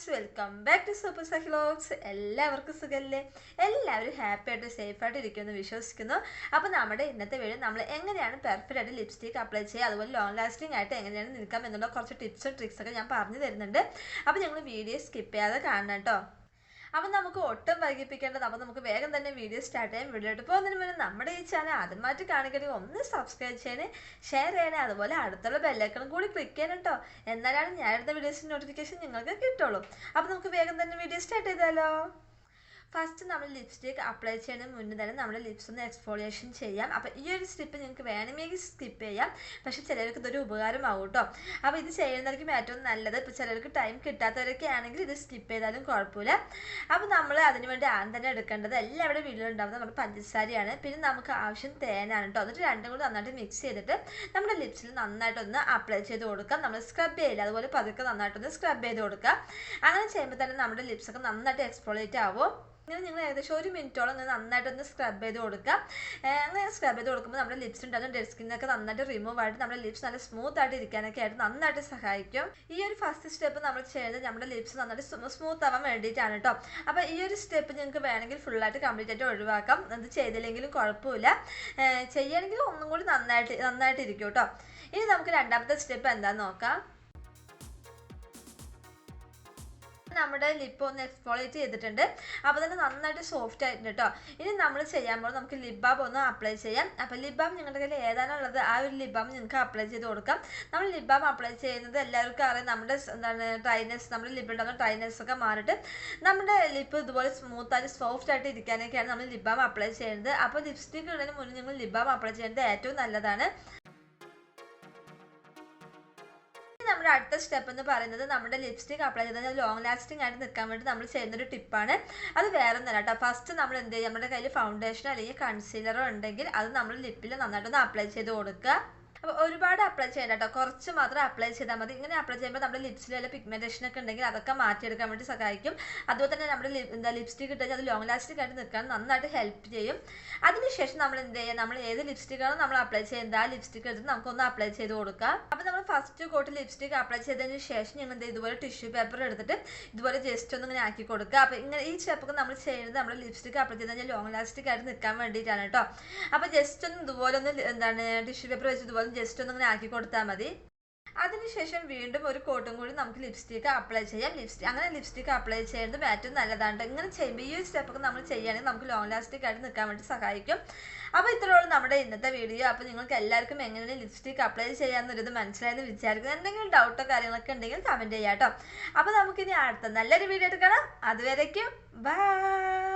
Friends welcome back to super സഹിലോഗ്സ് എല്ലാവർക്കും സുഖമല്ലേ എല്ലാവരും ഹാപ്പി ആയിട്ട് സേഫ് ആയിട്ട് ഇരിക്കുമെന്ന് വിശ്വസിക്കുന്നു. അപ്പോൾ നമ്മുടെ ഇന്നത്തെ വീഡിയോ നമ്മൾ എങ്ങനെയാണ് പെർഫെക്റ്റ് ആയിട്ട് ലിപ്സ്റ്റിക് അപ്ലൈ ചെയ്യുക അതുപോലെ ലോങ് ലാസ്റ്റിംഗ് ആയിട്ട് എങ്ങനെയാണ് നിൽക്കാം എന്നുള്ള കുറച്ച് ടിപ്സും ട്രിക്സൊക്കെ ഞാൻ പറഞ്ഞു തരുന്നുണ്ട്. അപ്പോൾ ഞങ്ങൾ വീഡിയോ സ്കിപ്പ് ചെയ്യാതെ കാണണം കേട്ടോ. അപ്പം നമുക്ക് ഒട്ടും വൈകിപ്പിക്കേണ്ടത് അപ്പം നമുക്ക് വേഗം തന്നെ വീഡിയോ സ്റ്റാർട്ട് ചെയ്യാം. വീഡിയോട്ട് പോകുന്നതിന് മുന്നേ നമ്മുടെ ഈ ചാനൽ ആദ്യമായിട്ട് കാണിക്കണമെങ്കിൽ ഒന്ന് സബ്സ്ക്രൈബ് ചെയ്യണേ ഷെയർ ചെയ്യണേ അതുപോലെ അടുത്തുള്ള ബെല്ലൈക്കണം കൂടി ക്ലിക്ക് ചെയ്യണം കേട്ടോ എന്നാലാണ് ഞാൻ എടുത്ത വീഡിയോസിന്റെ നോട്ടിഫിക്കേഷൻ നിങ്ങൾക്ക് കിട്ടുള്ളൂ. അപ്പം നമുക്ക് വേഗം തന്നെ വീഡിയോ സ്റ്റാർട്ട് ചെയ്താലോ? ഫസ്റ്റ് നമ്മൾ ലിപ്സ്റ്റിക് അപ്ലൈ ചെയ്യുന്നതിന് മുന്നേ തന്നെ നമ്മൾ ലിപ്സ് ഒന്ന് എക്സ്ഫോളിയേഷൻ ചെയ്യാം. അപ്പോൾ ഈ ഒരു സ്റ്റെപ്പ് നിങ്ങൾക്ക് വേണമെങ്കിൽ സ്കിപ്പ് ചെയ്യാം. പക്ഷേ ചിലർക്ക് ഇതൊരു ഉപകാരമാവും കേട്ടോ അപ്പോൾ ഇത് ചെയ്യുന്നതായിരിക്കും ഏറ്റവും നല്ലത്. ഇപ്പോൾ ചിലർക്ക് ടൈം കിട്ടാത്തവരൊക്കെ ആണെങ്കിൽ ഇത് സ്കിപ്പ് ചെയ്താലും കുഴപ്പമില്ല. അപ്പോൾ നമ്മൾ അതിന് വേണ്ടി ആദ്യം തന്നെ എടുക്കേണ്ടത്. എല്ലാവരുടെ വീട്ടിലുണ്ടാവുന്നത് നമ്മുടെ പഞ്ചസാരയാണ്. പിന്നെ നമുക്ക് ആവശ്യം തേനാണ് കേട്ടോ എന്നിട്ട് രണ്ടും കൂടി നന്നായിട്ട് മിക്സ് ചെയ്തിട്ട് നമ്മുടെ ലിപ്സിൽ നന്നായിട്ടൊന്ന് അപ്ലൈ ചെയ്ത് കൊടുക്കാം. നമ്മൾ സ്ക്രബ് ചെയ്യില്ല? അതുപോലെ പതുക്കെ നന്നായിട്ടൊന്ന് സ്ക്രബ് ചെയ്ത് കൊടുക്കുക അങ്ങനെ ചെയ്യുമ്പോൾ തന്നെ നമ്മുടെ ലിപ്സൊക്കെ നന്നായിട്ട് എക്സ്ഫോളേറ്റ് ആവും. ഇങ്ങനെ നിങ്ങൾ ഏകദേശം ഒരു മിനിറ്റോളം ഇങ്ങനെ നന്നായിട്ടൊന്ന് സ്ക്രബ് ചെയ്ത് കൊടുക്കുക. അങ്ങനെ സ്ക്രബ് ചെയ്ത് കൊടുക്കുമ്പോൾ നമ്മുടെ ലിപ്സ് ഉണ്ടാകുന്ന ഡെഡ് സ്കിന്നൊക്കെ നന്നായിട്ട് റിമൂവ് ആയിട്ട് നമ്മുടെ ലിപ്സ് നല്ല സ്മൂത്ത് ആയിട്ട് ഇരിക്കാനൊക്കെ ആയിട്ട് നന്നായിട്ട് സഹായിക്കും. ഈ ഒരു ഫസ്റ്റ് സ്റ്റെപ്പ് നമ്മൾ ചെയ്യുന്നത് നമ്മുടെ ലിപ്സ് നന്നായിട്ട് സ്മൂത്ത് ആവാൻ വേണ്ടിയിട്ടാണ് കേട്ടോ അപ്പോൾ ഈ ഒരു സ്റ്റെപ്പ് നിങ്ങൾക്ക് വേണമെങ്കിൽ ഫുള്ളായിട്ട് കംപ്ലീറ്റ് ആയിട്ട് ഒഴിവാക്കാം. അത് ചെയ്തില്ലെങ്കിലും കുഴപ്പമില്ല. ചെയ്യുകയാണെങ്കിൽ ഒന്നും കൂടി നന്നായിട്ട് നന്നായിട്ട് ഇരിക്കും കേട്ടോ ഇനി നമുക്ക് രണ്ടാമത്തെ സ്റ്റെപ്പ് എന്താണെന്ന് നോക്കാം. നമ്മുടെ ലിപ്പ് ഒന്ന് എക്സ്പോളേറ്റ് ചെയ്തിട്ടുണ്ട്. അപ്പോൾ തന്നെ നന്നായിട്ട് സോഫ്റ്റ് ആയിട്ടുണ്ട് കേട്ടോ ഇനി നമ്മൾ ചെയ്യാൻ പോകുന്നത് നമുക്ക് ലിപ് ഒന്ന് അപ്ലൈ ചെയ്യാം. അപ്പോൾ ലിപ് നിങ്ങളുടെ കയ്യിൽ ഏതാണ് ഉള്ളത്? ആ ഒരു ലിപ് ബാം നിങ്ങൾക്ക് അപ്ലൈ ചെയ്ത് കൊടുക്കാം. നമ്മൾ ലിപ് അപ്ലൈ ചെയ്യുന്നത് എല്ലാവർക്കും അറിയാം. നമ്മുടെ എന്താണ് ഡ്രൈനെസ് നമ്മുടെ ലിപ്പിലുണ്ടാകുന്ന ഡ്രൈനെസ് ഒക്കെ മാറിയിട്ട് നമ്മുടെ ലിപ്പ് ഇതുപോലെ സ്മൂത്ത് ആയിട്ട് സോഫ്റ്റ് ആയിട്ട് ഇരിക്കാനൊക്കെയാണ് നമ്മൾ ലിപ് അപ്ലൈ ചെയ്യുന്നത്. അപ്പോൾ ലിപ്സ്റ്റിക് ഇടുന്നതിന് മുന്നേ നിങ്ങൾ ലിപ് അപ്ലൈ ചെയ്യേണ്ടത് ഏറ്റവും നല്ലതാണ്. നമ്മുടെ അടുത്ത സ്റ്റെപ്പ് എന്ന് പറയുന്നത് നമ്മുടെ ലിപ്സ്റ്റിക് അപ്ലൈ ചെയ്താൽ ലോങ് ലാസ്റ്റിംഗ് ആയിട്ട് നിൽക്കാൻ വേണ്ടി നമ്മൾ ചെയ്യുന്ന ഒരു ടിപ്പാണ് അത് വേറെ ഒന്നല്ല കേട്ടോ. ഫസ്റ്റ് നമ്മൾ എന്ത് ചെയ്യുക നമ്മുടെ കയ്യിൽ ഫൗണ്ടേഷനോ അല്ലെങ്കിൽ കൺസീലറോ ഉണ്ടെങ്കിൽ അത് നമ്മൾ ലിപ്പിൽ നന്നായിട്ടൊന്ന് അപ്ലൈ ചെയ്ത് കൊടുക്കുക. അപ്പോൾ ഒരുപാട് അപ്ലൈ ചെയ്യണ്ട കേട്ടോ കുറച്ച് മാത്രം അപ്ലൈ ചെയ്താൽ മതി. ഇങ്ങനെ അപ്ലൈ ചെയ്യുമ്പോൾ നമ്മുടെ വല്ല പിഗ്മെന്റേഷൻ ഒക്കെ ഉണ്ടെങ്കിൽ അതൊക്കെ മാറ്റിയെടുക്കാൻ വേണ്ടി സഹായിക്കും. അതുപോലെ തന്നെ നമ്മുടെ എന്താ ലിപ്സ്റ്റിക് ഇട്ടാൽ അത് ലോങ് ലാസ്റ്റിംഗ് ആയിട്ട് നിൽക്കാൻ നന്നായിട്ട് ഹെൽപ്പ് ചെയ്യും. അതിനുശേഷം നമ്മൾ എന്ത് ചെയ്യുക നമ്മൾ ഏത് ലിപ്സ്റ്റിക്കാണോ നമ്മൾ അപ്ലൈ ചെയ്യുന്നത് ആ ലിപ്സ്റ്റിക് എടുത്ത് നമുക്കൊന്ന് അപ്ലൈ ചെയ്ത് കൊടുക്കാം. അപ്പോൾ നമ്മൾ ഫസ്റ്റ് കോട്ട് ലിപ്സ്റ്റിക് അപ്ലൈ ചെയ്തതിന് ശേഷം ഞങ്ങൾ എന്ത് ഇതുപോലെ ടിഷ്യൂ പേപ്പർ എടുത്തിട്ട് ഇതുപോലെ ജസ്റ്റ് ഒന്ന് ഇങ്ങനെ ആക്കി കൊടുക്കുക. അപ്പോൾ ഇങ്ങനെ ഈ സ്റ്റെപ്പൊക്കെ നമ്മൾ ചെയ്യുന്നത് നമ്മൾ ലിപ്സ്റ്റിക് അപ്ലൈ ചെയ്ത് കഴിഞ്ഞാൽ ലോങ് ലാസ്റ്റിക് ആയിട്ട് നിൽക്കാൻ വേണ്ടിയിട്ടാണ് കേട്ടോ അപ്പോൾ ജസ്റ്റ് ഒന്ന് ഇതുപോലെ ഒന്ന് എന്താണ്? ടിഷ്യൂ പേപ്പർ വെച്ച് ഇതുപോലെ ജസ്റ്റ് ഒന്ന് ഇങ്ങനെ ആക്കി കൊടുത്താൽ മതി. അതിനുശേഷം വീണ്ടും ഒരു കോട്ടും കൂടി നമുക്ക് ലിപ്സ്റ്റിക്ക് അപ്ലൈ ചെയ്യാം. ലിപ്സ്റ്റിക് അങ്ങനെ ലിപ്സ്റ്റിക് അപ്ലൈ ചെയ്യുന്നത് ഏറ്റവും നല്ലതാണ്. ഇങ്ങനെ ചെയ്യുമ്പോൾ ഈ ഒരു സ്റ്റെപ്പൊക്കെ നമ്മൾ ചെയ്യുകയാണെങ്കിൽ നമുക്ക് ലോങ് ലാസ്റ്റിക് ആയിട്ട് നിൽക്കാൻ വേണ്ടി സഹായിക്കും. അപ്പോൾ ഇത്രയോളം നമ്മുടെ ഇന്നത്തെ വീഡിയോ അപ്പോൾ നിങ്ങൾക്ക് എല്ലാവർക്കും എങ്ങനെയാണ് ലിപ്സ്റ്റിക് അപ്ലൈ ചെയ്യാമെന്നൊരിത് മനസ്സിലായെന്ന് വിചാരിക്കുന്നത് എന്തെങ്കിലും ഡൗട്ടോ കാര്യങ്ങളൊക്കെ ഉണ്ടെങ്കിൽ കമന്റ് ചെയ്യാം കേട്ടോ. അപ്പോൾ നമുക്കിനി അടുത്ത നല്ലൊരു വീഡിയോ എടുക്കണം അതുവരേക്കും ബൈ